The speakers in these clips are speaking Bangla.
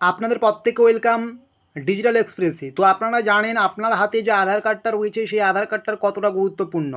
আপনাদের প্রত্যেকে ওয়েলকাম ডিজিটাল এক্সপ্রেসে তো আপনারা জানেন, আপনার হাতে যে আধার কার্ডটা রয়েছে, সেই আধার কার্ডটার কতটা গুরুত্বপূর্ণ।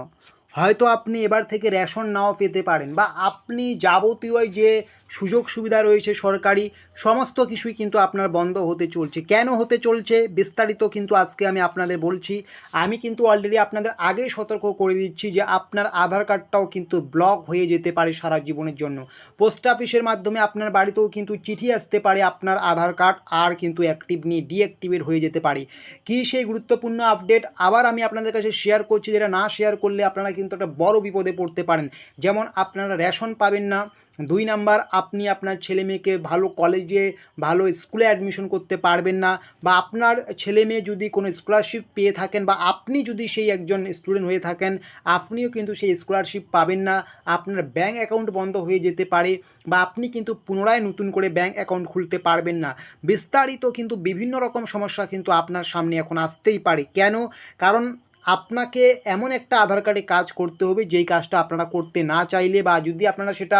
হয়তো আপনি এবার থেকে রেশন নাও পেতে পারেন বা আপনি যাবতীয় যে সুযোগ সুবিধা রয়েছে সরকারি, সমস্ত কিছুই কিন্তু আপনার বন্ধ হতে চলছে। কেন হতে চলছে বিস্তারিত কিন্তু আজকে আমি আপনাদের বলছি। আমি কিন্তু অলরেডি আপনাদের আগেই সতর্ক করে দিচ্ছি যে আপনার আধার কার্ডটাও কিন্তু ব্লক হয়ে যেতে পারে সারা জীবনের জন্য। পোস্ট অফিসের মাধ্যমে আপনার বাড়িতেও কিন্তু চিঠি আসতে পারে আপনার আধার কার্ড আর কিন্তু অ্যাক্টিভ নিয়ে ডিঅ্যাক্টিভেট হয়ে যেতে পারে। কী সেই গুরুত্বপূর্ণ আপডেট আবার আমি আপনাদের কাছে শেয়ার করছি, যেটা না শেয়ার করলে আপনারা কিন্তু একটা বড় বিপদে পড়তে পারেন। যেমন আপনারা রেশন পাবেন না। দুই নাম্বার, আপনি আপনার ছেলে মেয়েকে ভালো কলেজে ভালো স্কুলে অ্যাডমিশন করতে পারবেন না বা আপনার ছেলে মেয়ে যদি কোনো স্কলারশিপ পেয়ে থাকেন বা আপনি যদি সেই একজন স্টুডেন্ট হয়ে থাকেন, আপনিও কিন্তু সেই স্কলারশিপ পাবেন না। আপনার ব্যাঙ্ক অ্যাকাউন্ট বন্ধ হয়ে যেতে পারে বা আপনি কিন্তু পুনরায় নতুন করে ব্যাঙ্ক অ্যাকাউন্ট খুলতে পারবেন না। বিস্তারিত কিন্তু বিভিন্ন রকম সমস্যা কিন্তু আপনার সামনে এখন আসতেই পারে। কেন? কারণ আপনাকে এমন একটা আধার কার্ডে কাজ করতে হবে, যেই কাজটা আপনারা করতে না চাইলে বা যদি আপনারা সেটা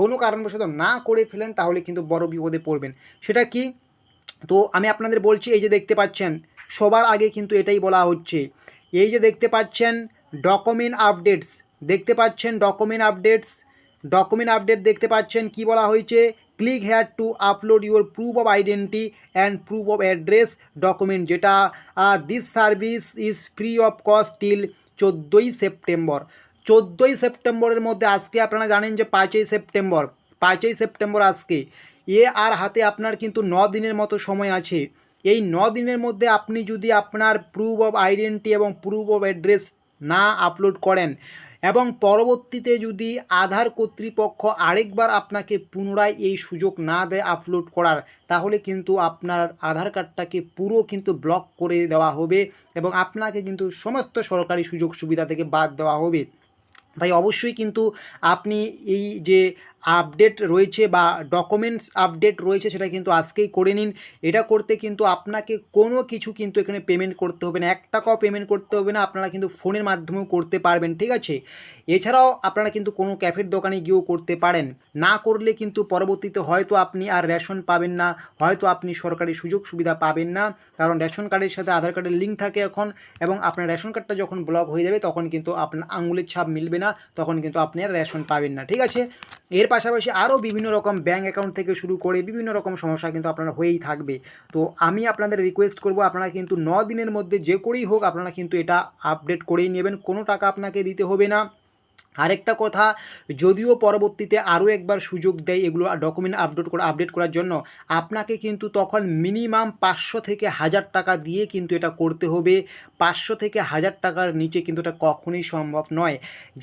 কোনো কারণবশত না করে ফেলেন, তাহলে কিন্তু বড় বিপদে পড়বেন। সেটা কি? তো আমি আপনাদের বলছি, এই যে দেখতে পাচ্ছেন, সবার আগে কিন্তু এটাই বলা হচ্ছে। এই যে দেখতে পাচ্ছেন ডকুমেন্ট আপডেটস দেখতে পাচ্ছেন ডকুমেন্ট আপডেটস ডকুমেন্ট আপডেট দেখতে পাচ্ছেন, কি বলা হয়েছে? Click here to upload your proof of identity and proof of address document যেটা this service is free of cost till চোদ্দোই সেপ্টেম্বর। চোদ্দোই সেপ্টেম্বরের মধ্যে আজকে আপনারা জানেন যে পাঁচই সেপ্টেম্বর পাঁচই সেপ্টেম্বর আজকে। এ আর হাতে আপনার কিন্তু ন দিনের মতো সময় আছে। এই ন দিনের মধ্যে আপনি যদি আপনার প্রুফ অফ আইডেন্টি এবং প্রুফ অফ অ্যাড্রেস না আপলোড করেন এবং পরবর্তীতে যদি আধার কর্তৃপক্ষ আরেকবার আপনাকে পুনরায় এই সুযোগ না দেয় আপলোড করার, তাহলে কিন্তু আপনার আধার কার্ডটাকে পুরো কিন্তু ব্লক করে দেওয়া হবে এবং আপনাকে কিন্তু সমস্ত সরকারি সুযোগ সুবিধা থেকে বাদ দেওয়া হবে। তাই অবশ্যই কিন্তু আপনি এই যে আপডেট রয়েছে বা ডকুমেন্টস আপডেট রয়েছে সেটা কিন্তু আজকেই করে নিন। এটা করতে কিন্তু আপনাকে কোনো কিছু কিন্তু এখানে পেমেন্ট করতে হবে না। এক টাকাও পেমেন্ট করতে হবে না, আপনারা কিন্তু ফোনের মাধ্যমেও করতে পারবেন, ঠিক আছে? এছাড়াও আপনারা কিন্তু কোনো ক্যাফের দোকানে গিয়েও করতে পারেন। না করলে কিন্তু পরবর্তীতে হয়তো আপনি আর রেশন পাবেন না, হয়তো আপনি সরকারি সুযোগ সুবিধা পাবেন না, কারণ রেশন কার্ডের সাথে আধার কার্ডের লিঙ্ক থাকে এখন, এবং আপনার রেশন কার্ডটা যখন ব্লক হয়ে যাবে, তখন কিন্তু আপনার আঙুলের ছাপ মিলবে না, তখন কিন্তু আপনি আর রেশন পাবেন না, ঠিক আছে? এর পাশাপাশি আরও বিভিন্ন রকম ব্যাঙ্ক অ্যাকাউন্ট থেকে শুরু করে বিভিন্ন রকম সমস্যা কিন্তু আপনারা হয়েই থাকবে। তো আমি আপনাদের রিকোয়েস্ট করব, আপনারা কিন্তু ন দিনের মধ্যে যে করেই হোক, আপনারা কিন্তু এটা আপডেট করেই নেবেন। কোনো টাকা আপনাকে দিতে হবে না। আরেকটা কথা, যদিও পরবর্তীতে আরও একবার সুযোগ দেয় এগুলো ডকুমেন্ট আপলোড করে আপডেট করার জন্য, আপনাকে কিন্তু তখন মিনিমাম পাঁচশো থেকে হাজার টাকা দিয়ে কিন্তু এটা করতে হবে। পাঁচশো থেকে হাজার টাকার নিচে কিন্তু এটা কখনোই সম্ভব নয়।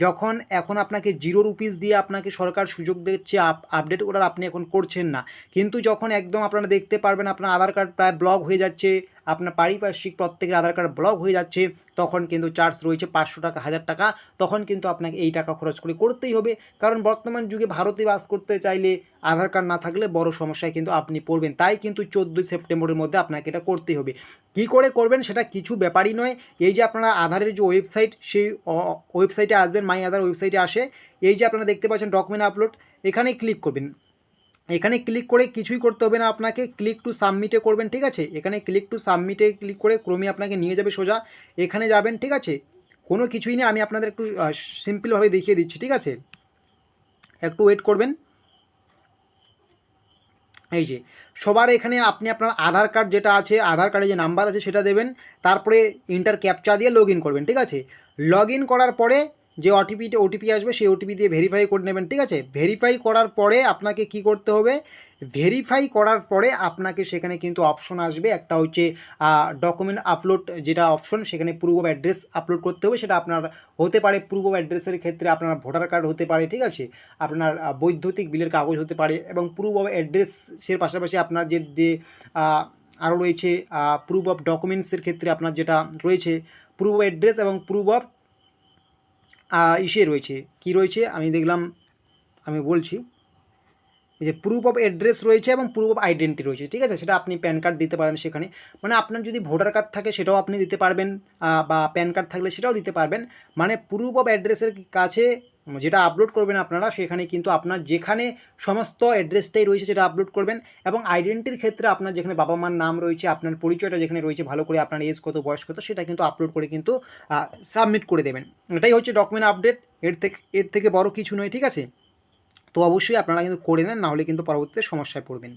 যখন এখন আপনাকে জিরো রুপিস দিয়ে আপনাকে সরকার সুযোগ দিচ্ছে আপডেট করার, আপনি এখন করছেন না। কিন্তু যখন একদম আপনারা দেখতে পারবেন, আপনার আধার কার্ড প্রায় ব্লক হয়ে যাচ্ছে আপনার পারিপার্শ্বিক প্রত্যেকের আধার কার্ড ব্লক হয়ে যাচ্ছে, তখন কিন্তু চার্জ রয়েছে পাঁচশো টাকা, হাজার টাকা, তখন কিন্তু আপনাকে এই টাকা খরচ করে করতেই হবে। কারণ বর্তমান যুগে ভারতে বাস করতে চাইলে আধার কার্ড না থাকলে বড় সমস্যায় কিন্তু আপনি পড়বেন। তাই কিন্তু চোদ্দোই সেপ্টেম্বরের মধ্যে আপনাকে এটা করতেই হবে। কি করে করবেন সেটা কিছু ব্যাপারই নয়। এই যে আপনারা আধারের যে ওয়েবসাইট সেই ওয়েবসাইটে আসবেন মাই আধার ওয়েবসাইটে আসে, এই যে আপনারা দেখতে পাচ্ছেন ডকুমেন্ট আপলোড এখানে ক্লিক করবেন। এখানে ক্লিক করে কিছুই করতে হবে না, আপনাকে ক্লিক টু সাবমিটে করবেন, ঠিক আছে? এখানে ক্লিক টু সাবমিটে ক্লিক করে ক্রমে আপনাকে নিয়ে যাবে সোজা, এখানে যাবেন, ঠিক আছে? কোনো কিছুই নেই, আমি আপনাদের একটু সিম্পলভাবে দেখিয়ে দিচ্ছি, ঠিক আছে? একটু ওয়েট করবেন। এই যে, সবার এখানে আপনি আপনার আধার কার্ড যেটা আছে, আধার কার্ডে যে নাম্বার আছে সেটা দেবেন, তারপরে ইন্টার ক্যাপচা দিয়ে লগ করবেন, ঠিক আছে? লগ করার পরে যে ওটিপিটা ওটিপি আসবে সেই ওটিপি দিয়ে ভেরিফাই করে নেবেন, ঠিক আছে? ভেরিফাই করার পরে আপনাকে কি করতে হবে? ভেরিফাই করার পরে আপনাকে সেখানে কিন্তু অপশন আসবে। একটা হচ্ছে ডকুমেন্ট আপলোড যেটা অপশন সেখানে প্রুফ অফ অ্যাড্রেস আপলোড করতে হবে। সেটা আপনার হতে পারে প্রুফ অফ অ্যাড্রেসের ক্ষেত্রে আপনার ভোটার কার্ড হতে পারে, ঠিক আছে? আপনার বৈদ্যুতিক বিলের কাগজ হতে পারে এবং প্রুফ অফ অ্যাড্রেসের পাশাপাশি আপনার যে যে আরও রয়েছে প্রুফ অফ ডকুমেন্টসের ক্ষেত্রে আপনার যেটা রয়েছে প্রুফ অফ অ্যাড্রেস এবং প্রুফ অফ ইসে রয়েছে। কি রয়েছে? আমি দেখলাম আমি বলছি যে প্রুফ অফ অ্যাড্রেস রয়েছে এবং প্রুফ অফ আইডেন্টি রয়েছে, ঠিক আছে? সেটা আপনি প্যান কার্ড দিতে পারেন সেখানে। মানে আপনার যদি ভোটার কার্ড থাকে সেটাও আপনি দিতে পারবেন বা প্যান কার্ড থাকলে সেটাও দিতে পারবেন। মানে প্রুফ অফ অ্যাড্রেসের কাছে যেটা আপলোড করবেন আপনারা, সেখানে কিন্তু আপনার যেখানে সমস্ত অ্যাড্রেসটাই রয়েছে সেটা আপলোড করবেন এবং আইডেন্টির ক্ষেত্রে আপনার যেখানে বাবা মার নাম রয়েছে, আপনার পরিচয়টা যেখানে রয়েছে, ভালো করে আপনার এজ কত, বয়স কত, সেটা কিন্তু আপলোড করে কিন্তু সাবমিট করে দেবেন। এটাই হচ্ছে ডকুমেন্ট আপডেট এর থেকে এর থেকে বড় কিছু নয়, ঠিক আছে? তো অবশ্যই আপনারা কিন্তু করে নেন নাহলে কিন্তু পরবর্তীতে সমস্যায় পড়বেন।